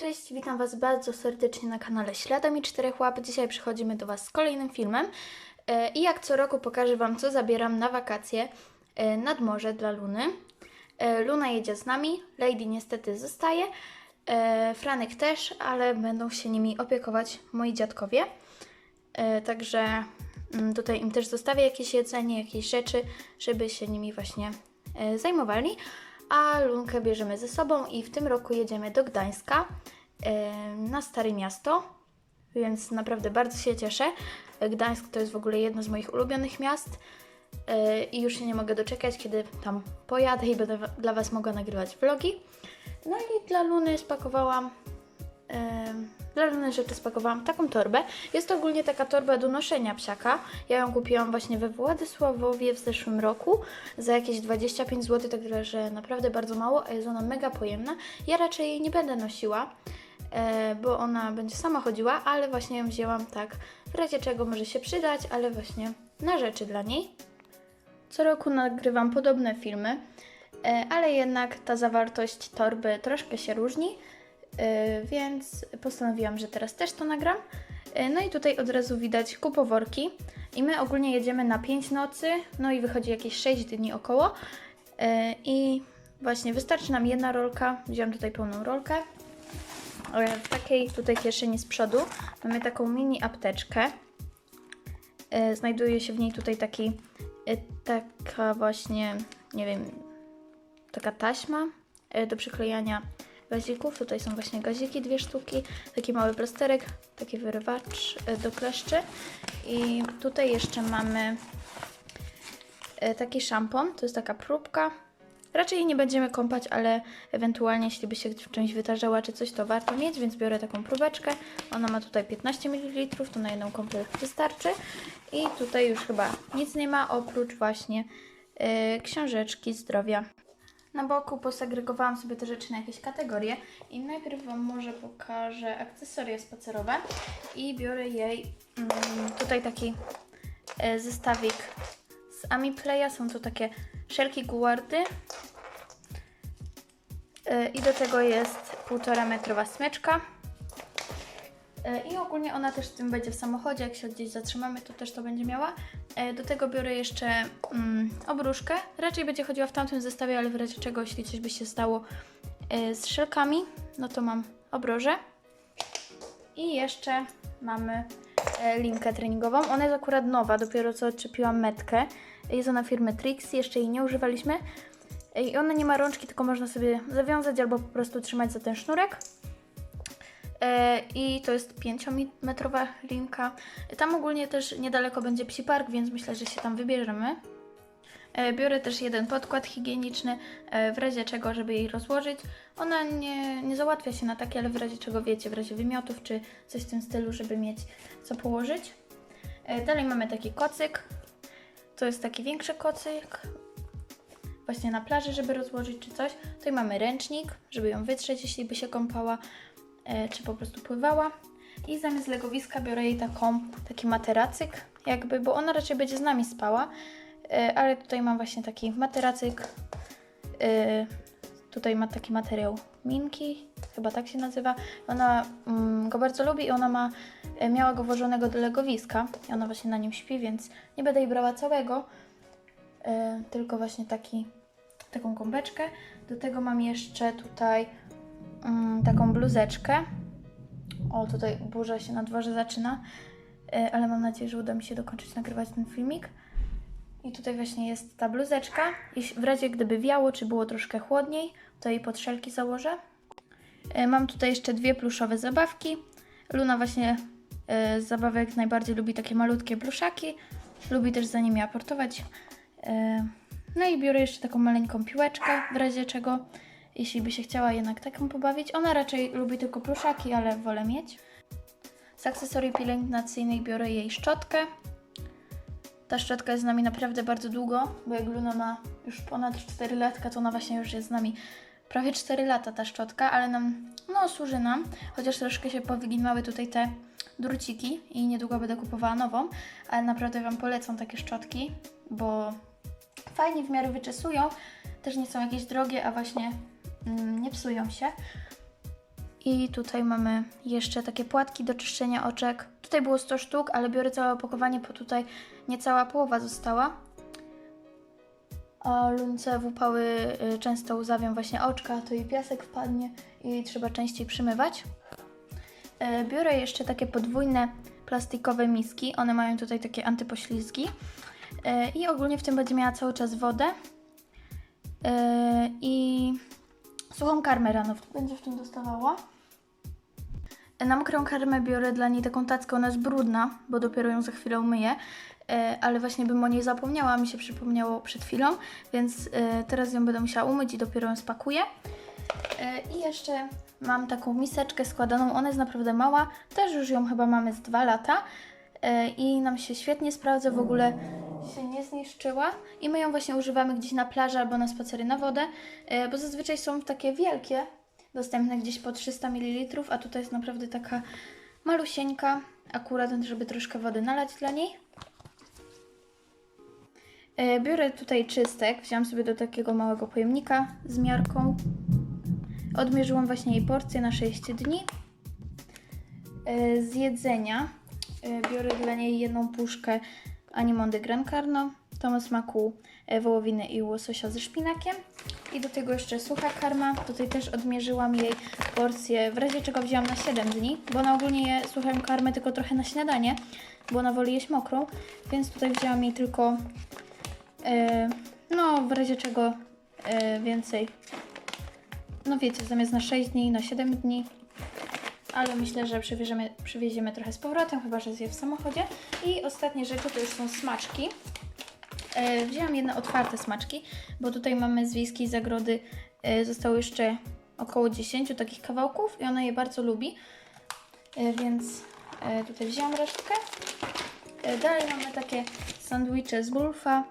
Cześć, witam Was bardzo serdecznie na kanale Śladami Czterech Łap. Dzisiaj przychodzimy do Was z kolejnym filmem E, i jak co roku pokażę Wam, co zabieram na wakacje e, nad morze dla Luny. E, Luna jedzie z nami, Lady niestety zostaje, Franek też, ale będą się nimi opiekować moi dziadkowie. Także mm, tutaj im też zostawię jakieś jedzenie, jakieś rzeczy, żeby się nimi właśnie zajmowali. A Lunkę bierzemy ze sobą i w tym roku jedziemy do Gdańska na Stare Miasto, więc naprawdę bardzo się cieszę. Gdańsk to jest w ogóle jedno z moich ulubionych miast e, i już się nie mogę doczekać, kiedy tam pojadę i będę dla Was mogła nagrywać vlogi. No i dla Luny spakowałam Dla różnych rzeczy spakowałam taką torbę. Jest to ogólnie taka torba do noszenia psiaka. Ja ją kupiłam właśnie we Władysławowie w zeszłym roku za jakieś 25 zł, także naprawdę bardzo mało, a jest ona mega pojemna. Ja raczej jej nie będę nosiła, e, bo ona będzie sama chodziła, ale właśnie ją wzięłam tak, w razie czego może się przydać, ale właśnie na rzeczy dla niej. Co roku nagrywam podobne filmy, e, ale jednak ta zawartość torby troszkę się różni. Yy, więc postanowiłam, że teraz też to nagram. Yy, No i tutaj od razu widać kupoworki. I my ogólnie jedziemy na 5 nocy, no i wychodzi jakieś 6 dni około. Yy, I właśnie wystarczy nam jedna rolka. Wziąłem tutaj pełną rolkę. W takiej tutaj kieszeni z przodu mamy taką mini apteczkę. Znajduje się w niej tutaj taki, taka właśnie, nie wiem, taka taśma do przyklejania gazików. Tutaj są właśnie gaziki, dwie sztuki, taki mały plasterek, taki wyrywacz e, do kleszczy. I tutaj jeszcze mamy e, taki szampon, to jest taka próbka. Raczej nie będziemy kąpać, ale ewentualnie jeśli by się w czymś wydarzała czy coś, to warto mieć, więc biorę taką próbeczkę. Ona ma tutaj 15 ml, to na jedną kąpiel wystarczy. I tutaj już chyba nic nie ma, oprócz właśnie e, książeczki zdrowia. Na boku posegregowałam sobie te rzeczy na jakieś kategorie i najpierw Wam może pokażę akcesoria spacerowe i biorę jej mm, tutaj taki e, zestawik z Amiplaya, są to takie szelki guardy. E, i do tego jest półtora metrowa smyczka i ogólnie ona też z tym będzie w samochodzie, jak się gdzieś zatrzymamy, to też to będzie miała. E, Do tego biorę jeszcze mm, obruszkę. Raczej będzie chodziła w tamtym zestawie, ale w razie czego, jeśli coś by się stało e, z szelkami, no to mam obroże. I jeszcze mamy e, linkę treningową. Ona jest akurat nowa, dopiero co odczepiłam metkę. Jest ona firmy Trix, jeszcze jej nie używaliśmy. E, I ona nie ma rączki, tylko można sobie zawiązać albo po prostu trzymać za ten sznurek. E, I to jest 5-metrowa linka. Tam ogólnie też niedaleko będzie psi park, więc myślę, że się tam wybierzemy. E, Biorę też jeden podkład higieniczny, e, w razie czego, żeby jej rozłożyć. Ona nie, nie załatwia się na takie, ale w razie czego wiecie, w razie wymiotów czy coś w tym stylu, żeby mieć co położyć. Dalej mamy taki kocyk. To jest taki większy kocyk, właśnie na plaży, żeby rozłożyć czy coś. Tutaj mamy ręcznik, żeby ją wytrzeć, jeśli by się kąpała, czy po prostu pływała. I zamiast legowiska biorę jej taką, taki materacyk, jakby, bo ona raczej będzie z nami spała, e, ale tutaj mam właśnie taki materacyk. E, tutaj ma taki materiał minki, chyba tak się nazywa. Ona mm, go bardzo lubi i ona ma, e, miała go włożonego do legowiska i ona właśnie na nim śpi, więc nie będę jej brała całego, e, tylko właśnie taki, taką gąbeczkę. Do tego mam jeszcze tutaj taką bluzeczkę. O, tutaj burza się na dworze zaczyna, e, ale mam nadzieję, że uda mi się dokończyć nagrywać ten filmik. I tutaj właśnie jest ta bluzeczka. I w razie gdyby wiało, czy było troszkę chłodniej, to jej pod szelki założę. E, Mam tutaj jeszcze dwie pluszowe zabawki. Luna właśnie e, z zabawek najbardziej lubi takie malutkie pluszaki. Lubi też za nimi aportować. No i biorę jeszcze taką maleńką piłeczkę, w razie czego, jeśli by się chciała jednak taką pobawić. Ona raczej lubi tylko pluszaki, ale wolę mieć. Z akcesorii pielęgnacyjnych biorę jej szczotkę. Ta szczotka jest z nami naprawdę bardzo długo, bo jak Luna ma już ponad 4 latka, to ona właśnie już jest z nami prawie 4 lata ta szczotka, ale nam, no służy nam, chociaż troszkę się powyginały tutaj te druciki i niedługo będę kupowała nową, ale naprawdę Wam polecam takie szczotki, bo fajnie w miarę wyczesują, też nie są jakieś drogie, a właśnie nie psują się. I tutaj mamy jeszcze takie płatki do czyszczenia oczek. Tutaj było 100 sztuk, ale biorę całe opakowanie, bo tutaj niecała połowa została. A lunce w upały y, często łzawią właśnie oczka, to i piasek wpadnie i trzeba częściej przymywać. E, Biorę jeszcze takie podwójne plastikowe miski. One mają tutaj takie antypoślizgi. E, I ogólnie w tym będzie miała cały czas wodę. E, I suchą karmę rano będzie w tym dostawała. E, Na mokrą karmę biorę dla niej taką tackę, ona jest brudna, bo dopiero ją za chwilę umyję. E, Ale właśnie bym o niej zapomniała, mi się przypomniało przed chwilą, więc e, teraz ją będę musiała umyć i dopiero ją spakuję. I jeszcze mam taką miseczkę składaną, ona jest naprawdę mała, też już ją chyba mamy z dwa lata i nam się świetnie sprawdza, w ogóle się nie zniszczyła i my ją właśnie używamy gdzieś na plaży albo na spacery na wodę, e, bo zazwyczaj są takie wielkie, dostępne gdzieś po 300 ml, a tutaj jest naprawdę taka malusieńka, akurat żeby troszkę wody nalać dla niej. E, Biorę tutaj czystek, wziąłam sobie do takiego małego pojemnika z miarką. Odmierzyłam właśnie jej porcję na 6 dni. E, Z jedzenia biorę dla niej jedną puszkę Animondy Gran Carno. To ma smaku e, wołowiny i łososia ze szpinakiem. I do tego jeszcze sucha karma. Tutaj też odmierzyłam jej porcję, w razie czego wzięłam na 7 dni, bo ona ogólnie je suchą karmę tylko trochę na śniadanie, bo ona woli jeść mokrą, więc tutaj wzięłam jej tylko e, no w razie czego e, więcej no wiecie, zamiast na 6 dni, na 7 dni. Ale myślę, że przywieziemy, przywieziemy trochę z powrotem, chyba że zje w samochodzie. I ostatnie rzeczy to już są smaczki. E, wzięłam jedne otwarte smaczki, bo tutaj mamy z wiejskiej zagrody. E, zostało jeszcze około 10 takich kawałków i ona je bardzo lubi. E, więc e, tutaj wzięłam resztkę. E, dalej mamy takie sandwicze z bulfa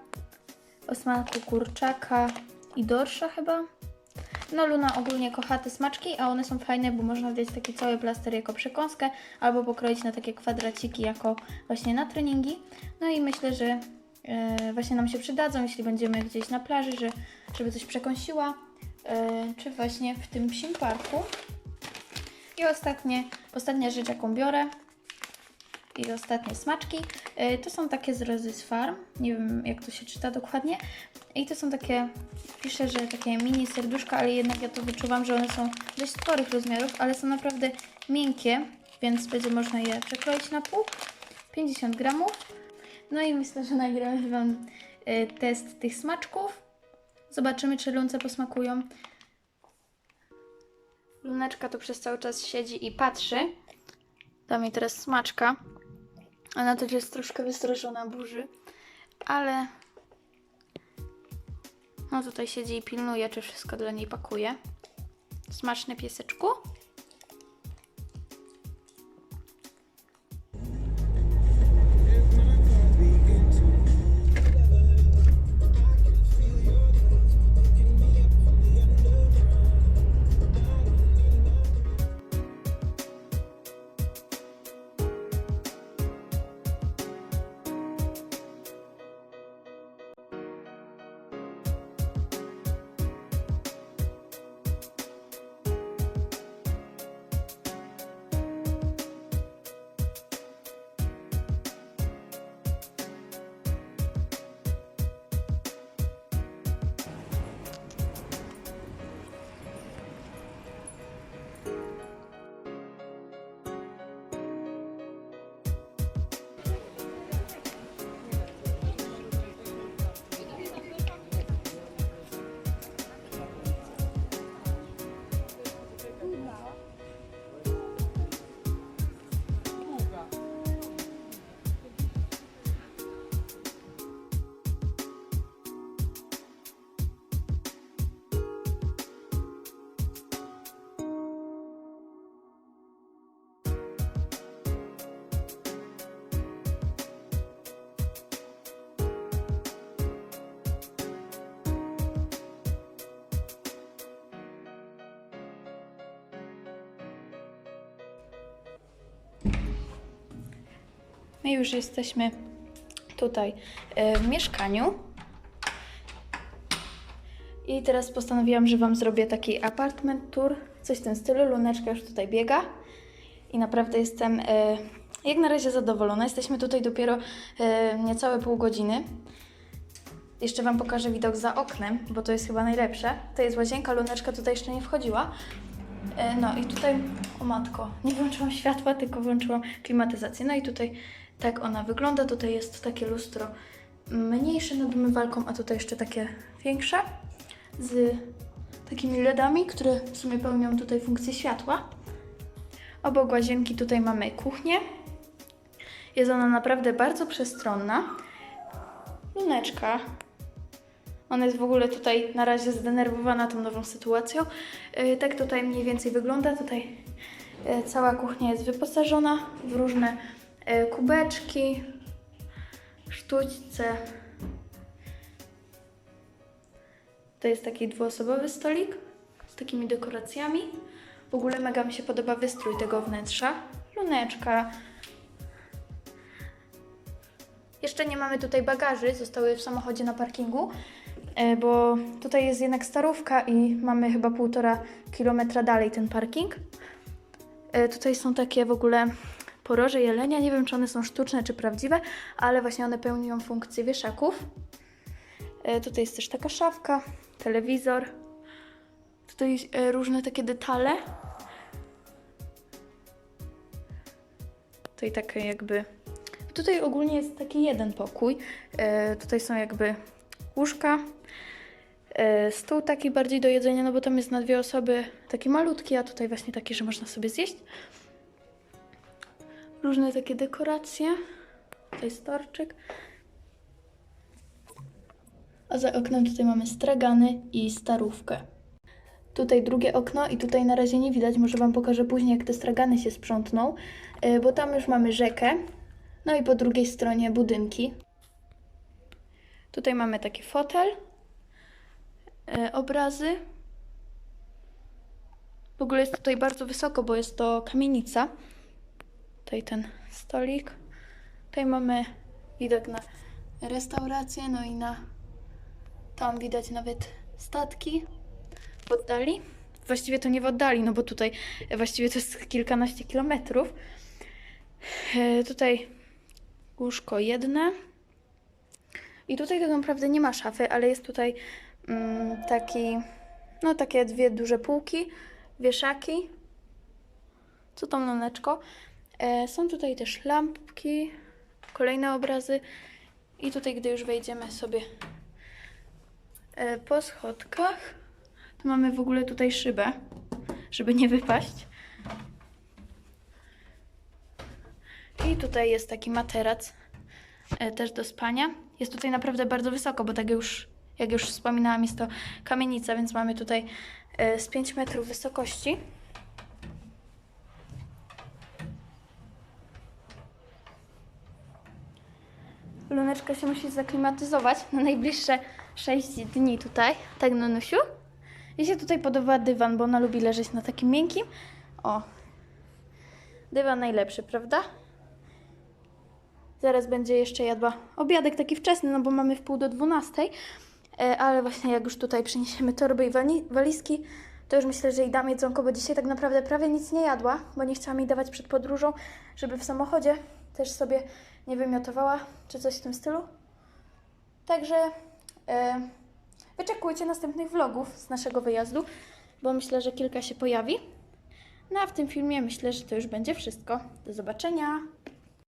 o smaku kurczaka i dorsza chyba. No Luna ogólnie kocha te smaczki, a one są fajne, bo można wziąć taki cały plaster jako przekąskę, albo pokroić na takie kwadraciki jako właśnie na treningi. No i myślę, że e, właśnie nam się przydadzą, jeśli będziemy gdzieś na plaży, że, żeby coś przekąsiła, e, czy właśnie w tym psim parku. I ostatnie, ostatnia rzecz, jaką biorę, i ostatnie smaczki. E, To są takie z Roses Farm. Nie wiem, jak to się czyta dokładnie. I to są takie, piszę, że takie mini serduszka, ale jednak ja to wyczuwam, że one są dość sporych rozmiarów, ale są naprawdę miękkie, więc będzie można je przekroić na pół. 50 gramów. No i myślę, że nagramy Wam e, test tych smaczków. Zobaczymy, czy lunce posmakują. Luneczka tu przez cały czas siedzi i patrzy. Da mi teraz smaczka. Ona też jest troszkę wystraszona burzy, ale no tutaj siedzi i pilnuje, czy wszystko dla niej pakuje. Smaczny pieseczku. My już jesteśmy tutaj e, w mieszkaniu. I teraz postanowiłam, że Wam zrobię taki apartment tour, coś w tym stylu. Luneczka już tutaj biega i naprawdę jestem e, jak na razie zadowolona. Jesteśmy tutaj dopiero e, niecałe pół godziny. Jeszcze Wam pokażę widok za oknem, bo to jest chyba najlepsze. To jest łazienka, luneczka tutaj jeszcze nie wchodziła. No i tutaj, o matko, nie włączyłam światła, tylko włączyłam klimatyzację. No i tutaj tak ona wygląda. Tutaj jest takie lustro mniejsze nad umywalką, a tutaj jeszcze takie większe z takimi LEDami, które w sumie pełnią tutaj funkcję światła. Obok łazienki tutaj mamy kuchnię. Jest ona naprawdę bardzo przestronna. Luneczka. Ona jest w ogóle tutaj na razie zdenerwowana tą nową sytuacją. Yy, tak tutaj mniej więcej wygląda. Tutaj yy, cała kuchnia jest wyposażona w różne kubeczki, sztućce. To jest taki dwuosobowy stolik z takimi dekoracjami. W ogóle mega mi się podoba wystrój tego wnętrza. Luneczka. Jeszcze nie mamy tutaj bagaży, zostały w samochodzie na parkingu, e, bo tutaj jest jednak starówka i mamy chyba półtora kilometra dalej ten parking. E, Tutaj są takie w ogóle poroże jelenia, nie wiem czy one są sztuczne czy prawdziwe, ale właśnie one pełnią funkcję wieszaków. E, Tutaj jest też taka szafka, telewizor. Tutaj e, różne takie detale. Tutaj takie jakby. Tutaj ogólnie jest taki jeden pokój. E, tutaj są jakby łóżka. Stół taki bardziej do jedzenia, no bo tam jest na dwie osoby taki malutki, a tutaj właśnie taki, że można sobie zjeść. Różne takie dekoracje. Tutaj storczyk. A za oknem tutaj mamy stragany i starówkę. Tutaj drugie okno i tutaj na razie nie widać, może Wam pokażę później jak te stragany się sprzątną, yy, bo tam już mamy rzekę, no i po drugiej stronie budynki. Tutaj mamy taki fotel, yy, obrazy. W ogóle jest tutaj bardzo wysoko, bo jest to kamienica. Tutaj ten stolik. Tutaj mamy widok na restaurację, no i na tam widać nawet statki w oddali. Właściwie to nie w oddali, no bo tutaj właściwie to jest kilkanaście kilometrów. E, tutaj łóżko jedne. I tutaj tak naprawdę nie ma szafy, ale jest tutaj mm, taki, no takie dwie duże półki, wieszaki. Co tam noneczko? E, są tutaj też lampki, kolejne obrazy. I tutaj, gdy już wejdziemy sobie e, po schodkach, to mamy w ogóle tutaj szybę, żeby nie wypaść. I tutaj jest taki materac e, też do spania. Jest tutaj naprawdę bardzo wysoko, bo tak już, jak już wspominałam, jest to kamienica, więc mamy tutaj z 5 metrów wysokości. Luneczka się musi zaklimatyzować na najbliższe 6 dni tutaj. Tak, Nonusiu? I się tutaj podoba dywan, bo ona lubi leżeć na takim miękkim. O, dywan najlepszy, prawda? Zaraz będzie jeszcze jadła obiadek taki wczesny, no bo mamy w pół do 12. E, ale właśnie jak już tutaj przyniesiemy torby i wali- walizki, to już myślę, że jej dam jedzonko, bo dzisiaj tak naprawdę prawie nic nie jadła, bo nie chciałam jej dawać przed podróżą, żeby w samochodzie też sobie nie wymiotowała, czy coś w tym stylu. Także e, wyczekujcie następnych vlogów z naszego wyjazdu, bo myślę, że kilka się pojawi. No a w tym filmie myślę, że to już będzie wszystko. Do zobaczenia!